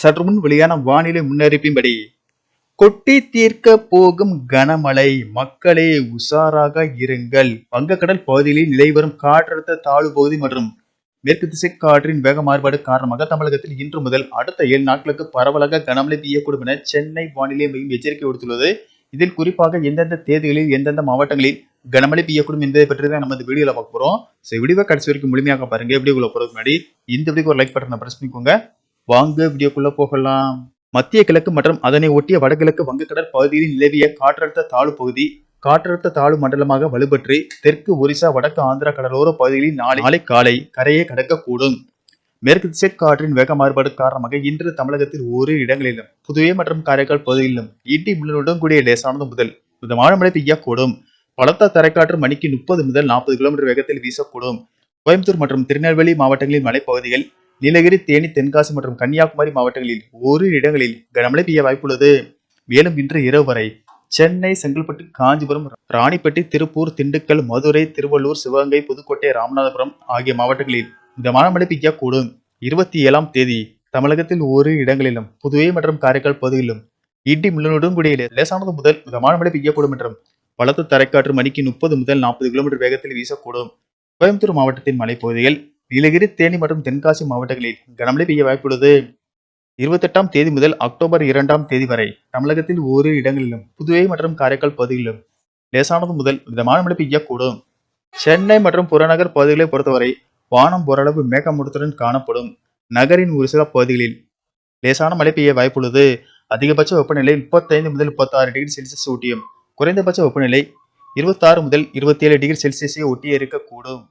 சற்றுமுன் வெளியான வானிலை முன்னறிப்பின்படி கொட்டி தீர்க்க போகும் கனமழை மக்களே உஷாராக இருங்கள். வங்கக்கடல் பகுதிகளில் நிலை வரும் காற்றழுத்த தாழ்வு பகுதி மற்றும் மேற்கு திசை காற்றின் வேக மாறுபாடு காரணமாக தமிழகத்தில் இன்று முதல் அடுத்த ஏழு நாட்களுக்கு பரவலாக கனமழை பெய்யக்கூடும் என சென்னை வானிலை மையம் எச்சரிக்கை விடுத்துள்ளது. இதில் குறிப்பாக எந்தெந்த தேதிகளில் எந்தெந்த மாவட்டங்களில் கனமழை பெய்யக்கூடும் என்பதை பற்றி தான் நம்ம இந்த வீடியோவில் பார்க்க போகிறோம் ஸோ வீடியோ கடைசி வரைக்கும் முழுமையாக பாருங்க. உள்ள போகிறது முன்னாடி இந்த வீடியோக்கு ஒரு லைக் பட்டனை பிரஸ் பண்ணிக்கோங்க. வாங்க வீடியோக்குள்ள போகலாம். மத்திய கிழக்கு மற்றும் அதனை ஒட்டிய வடகிழக்கு வங்கக்கடல் பகுதியில் நிலவிய காற்றழுத்த தாழ்வு பகுதி காற்றழுத்த தாழ்வு மண்டலமாக வலுப்பற்றி தெற்கு ஒரிசா வடக்கு ஆந்திரா கடலோர பகுதிகளில் நாளை நாளை காலை கரையை கடக்கக்கூடும். மேற்கு திசை காற்றின் வேக மாறுபாடு காரணமாக இன்று தமிழகத்தில் ஒரு இடங்களிலும் புதுவை மற்றும் காரைக்கால் பகுதிகளிலும் இடி மின்னலுடன் கூடிய லேசானது முதல் மிதமான மழை பெய்யக்கூடும். பலத்த தரைக்காற்று மணிக்கு முப்பது முதல் நாற்பது கிலோமீட்டர் வேகத்தில் வீசக்கூடும். கோயம்புத்தூர் மற்றும் திருநெல்வேலி மாவட்டங்களின் மலைப்பகுதிகள் நீலகிரி தேனி தென்காசி மற்றும் கன்னியாகுமரி மாவட்டங்களில் ஒரு இடங்களில் கனமழை பெய்ய வாய்ப்புள்ளது. மேலும் இன்று இரவு வரை சென்னை செங்கல்பட்டு காஞ்சிபுரம் ராணிப்பேட்டை திருப்பூர் திண்டுக்கல் மதுரை திருவள்ளூர் சிவகங்கை புதுக்கோட்டை ராமநாதபுரம் ஆகிய மாவட்டங்களில் மிதமான மழை பெய்யக்கூடும். இருபத்தி ஏழாம் தேதி தமிழகத்தில் ஒரு இடங்களிலும் புதுவை மற்றும் காரைக்கால் பகுதியிலும் இடி மின்னலுடன் கூடிய லேசானது முதல் மிதமான மழை பெய்யக்கூடும் என்றும் பலத்த தரைக்காற்று மணிக்கு முப்பது முதல் நாற்பது கிலோமீட்டர் வேகத்தில் வீசக்கூடும். கோயம்புத்தூர் மாவட்டத்தின் மலைப்பகுதிகள் நீலகிரி தேனி மற்றும் தென்காசி மாவட்டங்களில் கனமழை பெய்ய வாய்ப்புள்ளது இருபத்தெட்டாம் தேதி முதல் அக்டோபர் இரண்டாம் தேதி வரை தமிழகத்தில் ஓரிரு இடங்களிலும் புதுவை மற்றும் காரைக்கால் பகுதிகளிலும் லேசானது முதல் மிதமான மழை பெய்யக்கூடும். சென்னை மற்றும் புறநகர் பகுதிகளை பொறுத்தவரை வானம் ஓரளவு மேகமூட்டத்துடன் காணப்படும். நகரின் ஒரு சில பகுதிகளில் லேசான மழை பெய்ய வாய்ப்புள்ளது அதிகபட்ச வெப்பநிலை முப்பத்தைந்து முதல் முப்பத்தாறு டிகிரி செல்சியஸ் ஒட்டியும் குறைந்தபட்ச வெப்பநிலை இருபத்தாறு முதல் இருபத்தி ஏழு டிகிரி செல்சியஸை ஒட்டி இருக்கக்கூடும்.